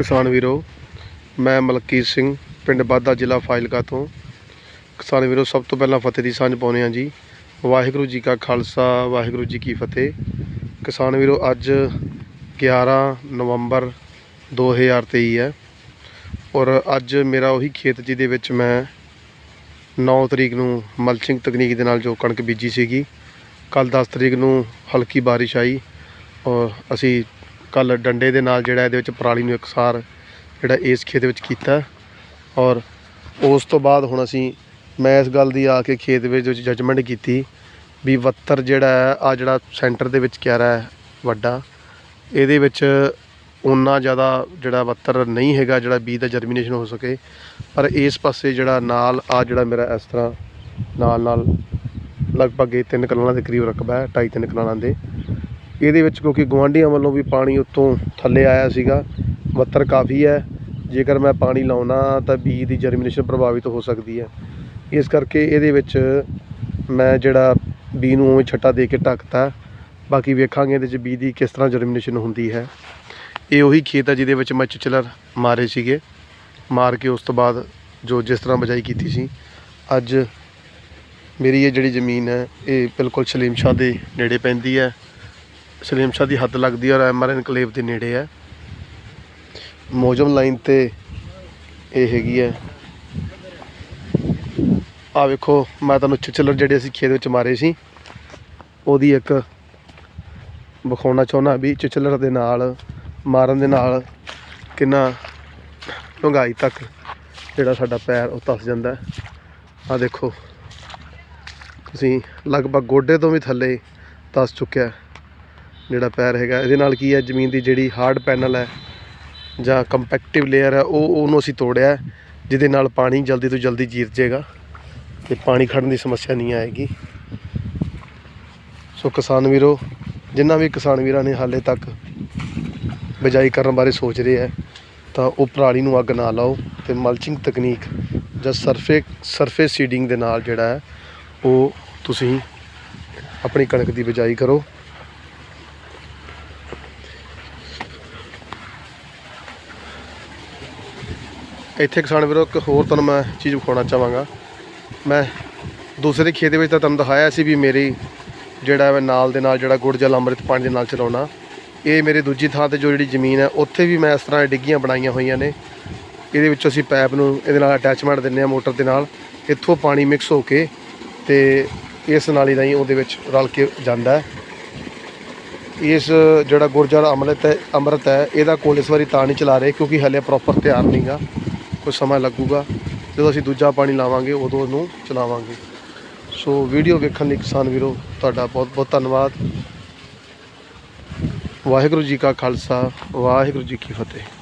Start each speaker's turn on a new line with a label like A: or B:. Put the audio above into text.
A: ਕਿਸਾਨ ਵੀਰੋ, ਮੈਂ ਮਲਕੀਤ ਸਿੰਘ, ਪਿੰਡ ਬਾਦਾ ਜ਼ਿਲ੍ਹਾ ਫਾਜ਼ਿਲਕਾ ਤੋਂ। ਕਿਸਾਨ ਵੀਰੋ, ਸਭ ਤੋਂ ਪਹਿਲਾਂ ਫਤਿਹ ਦੀ ਸਾਂਝ ਪਾਉਂਦੇ ਹਾਂ ਜੀ। ਵਾਹਿਗੁਰੂ ਜੀ ਕਾ ਖਾਲਸਾ, ਵਾਹਿਗੁਰੂ ਜੀ ਕੀ ਫਤਿਹ। ਕਿਸਾਨ ਵੀਰੋ, ਅੱਜ 11 ਨਵੰਬਰ 2023 ਹੈ ਔਰ ਅੱਜ ਮੇਰਾ ਉਹੀ ਖੇਤ ਜਿਹਦੇ ਵਿੱਚ ਮੈਂ 9 ਤਰੀਕ ਨੂੰ ਮਲਚਿੰਗ ਤਕਨੀਕ ਦੇ ਨਾਲ ਜੋ ਕਣਕ ਬੀਜੀ ਸੀਗੀ ਕੱਲ 10 ਤਰੀਕ ਨੂੰ ਹਲਕੀ ਬਾਰਿਸ਼ ਆਈ ਔਰ ਅਸੀਂ ਕੱਲ ਡੰਡੇ ਦੇ ਨਾਲ ਜਿਹੜਾ ਇਹਦੇ ਵਿੱਚ ਪਰਾਲੀ ਨੂੰ ਇਕਸਾਰ ਜਿਹੜਾ ਇਸ ਖੇਤ ਵਿੱਚ ਕੀਤਾ ਔਰ ਉਸ ਤੋਂ ਬਾਅਦ ਹੁਣ ਅਸੀਂ, ਮੈਂ ਇਸ ਗੱਲ ਦੀ ਆ ਕੇ ਖੇਤ ਵਿੱਚ ਜਜਮੈਂਟ ਕੀਤੀ ਵੀ ਵੱਤਰ ਜਿਹੜਾ ਹੈ ਆ ਜਿਹੜਾ ਸੈਂਟਰ ਦੇ ਵਿੱਚ ਕਿਆਰਾ ਹੈ, ਵੱਡਾ, ਇਹਦੇ ਵਿੱਚ ਉਨਾ ਜ਼ਿਆਦਾ ਜਿਹੜਾ ਵੱਤਰ ਨਹੀਂ ਹੈਗਾ ਜਿਹੜਾ ਬੀ ਦਾ ਜਰਮੀਨੇਸ਼ਨ ਹੋ ਸਕੇ, ਪਰ ਇਸ ਪਾਸੇ ਜਿਹੜਾ ਨਾਲ ਆ ਜਿਹੜਾ ਮੇਰਾ ਇਸ ਤਰ੍ਹਾਂ ਨਾਲ ਨਾਲ ਲਗਭਗ ਇਹ ਤਿੰਨ ਕਨਾਲਾਂ ਦੇ ਕਰੀਬ ਰਕਬਾ ਹੈ ਢਾਈ ਤਿੰਨ ਕਨਾਲਾਂ ਦੇ। ਇਹਦੇ ਵਿੱਚ ਕਿਉਂਕਿ ਗੁਆਂਢੀਆਂ ਵੱਲੋਂ ਵੀ ਪਾਣੀ ਉੱਤੋਂ ਥੱਲੇ ਆਇਆ ਸੀਗਾ ਵੱਤਰ ਕਾਫੀ ਹੈ। ਜੇਕਰ ਮੈਂ ਪਾਣੀ ਲਾਉਣਾ ਤਾਂ ਬੀਜ ਦੀ ਜਰਮੀਨੇਸ਼ਨ ਪ੍ਰਭਾਵਿਤ ਹੋ ਸਕਦੀ ਹੈ। ਇਸ ਕਰਕੇ ਇਹਦੇ ਵਿੱਚ ਮੈਂ ਜਿਹੜਾ ਬੀ ਨੂੰ ਉਵੇਂ ਛੱਟਾ ਦੇ ਕੇ ਢੱਕਤਾ। ਬਾਕੀ ਵੇਖਾਂਗੇ ਇਹਦੇ 'ਚ ਬੀ ਦੀ ਕਿਸ ਤਰ੍ਹਾਂ ਜਰਮੀਨੇਸ਼ਨ ਹੁੰਦੀ ਹੈ। ਇਹ ਉਹੀ ਖੇਤ ਹੈ ਜਿਹਦੇ ਵਿੱਚ ਮੈਂ ਚਿਚਲਰ ਮਾਰੇ ਸੀਗੇ। ਮਾਰ ਕੇ ਉਸ ਤੋਂ ਬਾਅਦ ਜੋ ਜਿਸ ਤਰ੍ਹਾਂ ਬਜਾਈ ਕੀਤੀ ਸੀ। ਅੱਜ ਮੇਰੀ ਇਹ ਜਿਹੜੀ ਜ਼ਮੀਨ ਹੈ, ਇਹ ਬਿਲਕੁਲ ਸਲੀਮ ਸ਼ਾਹ ਦੇ ਨੇੜੇ ਪੈਂਦੀ ਹੈ। ਸਲੀਮ ਸ਼ਾਹ ਦੀ ਹੱਦ ਲੱਗਦੀ ਹੈ ਔਰ ਐਮਆਰ ਇਨਕਲੇਵ ਦੇ ਨੇੜੇ ਹੈ। ਮੌਜ਼ਮ ਲਾਈਨ ਤੇ ਇਹ ਹੈਗੀ ਹੈ। ਆ ਵੇਖੋ, ਮੈਂ ਤੁਹਾਨੂੰ ਚਿਚਲਰ ਜਿਹੜੇ ਅਸੀਂ ਖੇਤ ਵਿੱਚ ਮਾਰੇ ਸੀ, ਉਹਦੀ ਇੱਕ ਵਿਖਾਉਣਾ ਚਾਹੁੰਦਾ ਵੀ ਚਿਚਲਰ ਦੇ ਨਾਲ, ਮਾਰਨ ਦੇ ਨਾਲ ਕਿੰਨਾ ਡੂੰਘਾਈ ਤੱਕ ਜਿਹੜਾ ਸਾਡਾ ਪੈਰ ਉਹ ਤਸ ਜਾਂਦਾ ਆ ਦੇਖੋ, ਤੁਸੀਂ ਲਗਭਗ ਗੋਡੇ ਤੋਂ ਵੀ ਥੱਲੇ ਤਸ ਚੁੱਕਿਆ ਜਿਹੜਾ ਪੈਰ ਹੈਗਾ, ਇਹਦੇ ਨਾਲ ਕੀ ਹੈ, ਜ਼ਮੀਨ ਦੀ ਜਿਹੜੀ ਹਾਰਡ ਪੈਨਲ ਹੈ ਜਾਂ ਕੰਪੈਕਟਿਵ ਲੇਅਰ ਹੈ, ਉਹ ਉਹਨੂੰ ਅਸੀਂ ਤੋੜਿਆ ਜਿਹਦੇ ਨਾਲ ਪਾਣੀ ਜਲਦੀ ਤੋਂ ਜਲਦੀ ਜੀਰ ਜਾਏਗਾ ਤੇ ਪਾਣੀ ਖੜਨ ਦੀ ਸਮੱਸਿਆ ਨਹੀਂ ਆਏਗੀ। ਸੋ ਕਿਸਾਨ ਵੀਰੋ ਜਿਨ੍ਹਾਂ ਵੀ ਕਿਸਾਨ ਵੀਰਾਂ ਨੇ ਹਾਲੇ ਤੱਕ ਬਿਜਾਈ ਕਰਨ ਬਾਰੇ ਸੋਚ ਰਹੇ ਹੈ, ਤਾਂ ਉਹ ਪਰਾਲੀ ਨੂੰ ਅੱਗ ਨਾ ਲਾਓ ਤੇ ਮਲਚਿੰਗ ਤਕਨੀਕ ਜਾਂ ਸਰਫੇ ਸਰਫੇਸ ਸੀਡਿੰਗ ਦੇ ਨਾਲ ਜਿਹੜਾ ਹੈ, ਉਹ ਤੁਸੀਂ ਆਪਣੀ ਕਣਕ ਦੀ ਬਿਜਾਈ ਕਰੋ। ਇੱਥੇ ਕਿਸਾਨ ਵੀਰੋ, ਇੱਕ ਹੋਰ ਤੁਹਾਨੂੰ ਮੈਂ ਚੀਜ਼ ਵਿਖਾਉਣਾ ਚਾਹਾਂਗਾ। ਮੈਂ ਦੂਸਰੇ ਖੇਤ ਵਿੱਚ ਤਾਂ ਤੁਹਾਨੂੰ ਦਿਖਾਇਆ ਸੀ ਵੀ ਮੇਰੀ ਜਿਹੜਾ ਮੈਂ ਨਾਲ ਦੇ ਨਾਲ ਜਿਹੜਾ ਗੁੜ ਜਲ ਅੰਮ੍ਰਿਤ ਪਾਣੀ ਦੇ ਨਾਲ ਚਲਾਉਣਾ ਇਹ ਮੇਰੇ ਦੂਜੀ ਥਾਂ ਤੇ ਜੋ ਜਿਹੜੀ ਜ਼ਮੀਨ ਹੈ, ਉੱਥੇ ਵੀ ਮੈਂ ਇਸ ਤਰ੍ਹਾਂ ਡਿੱਗੀਆਂ ਬਣਾਈਆਂ ਹੋਈਆਂ ਨੇ। ਇਹਦੇ ਵਿੱਚ ਅਸੀਂ ਪਾਈਪ ਨੂੰ ਇਹਦੇ ਨਾਲ ਅਟੈਚਮੈਂਟ ਦਿੰਨੇ ਆ ਮੋਟਰ ਦੇ ਨਾਲ। ਇੱਥੋਂ ਪਾਣੀ ਮਿਕਸ ਹੋ ਕੇ ਤੇ ਇਸ ਨਾਲੀ ਰਾਹੀਂ ਉਹਦੇ ਵਿੱਚ ਰਲ ਕੇ ਜਾਂਦਾ ਹੈ। ਇਸ ਜਿਹੜਾ ਗੁਰਜਲ ਅੰਮ੍ਰਿਤ ਹੈ ਅੰਮ੍ਰਿਤ ਹੈ, ਇਹਦਾ ਕੋਲ ਇਸ ਵਾਰੀ ਤਾਂ ਨਹੀਂ ਚਲਾ ਰਹੇ ਕਿਉਂਕਿ ਹਲੇ ਪ੍ਰੋਪਰ ਤਿਆਰ ਨਹੀਂਗਾ ਕੁਝ ਸਮਾਂ ਲੱਗੂਗਾ। ਜਦੋਂ ਅਸੀਂ ਦੂਜਾ ਪਾਣੀ ਲਾਵਾਂਗੇ, ਉਦੋਂ ਉਹਨੂੰ ਚਲਾਵਾਂਗੇ। ਸੋ ਵੀਡੀਓ ਵੇਖਣ ਲਈ ਕਿਸਾਨ ਵੀਰੋ, ਤੁਹਾਡਾ ਬਹੁਤ ਬਹੁਤ ਧੰਨਵਾਦ। ਵਾਹਿਗੁਰੂ ਜੀ ਕਾ ਖਾਲਸਾ, ਵਾਹਿਗੁਰੂ ਜੀ ਕੀ ਫਤਿਹ।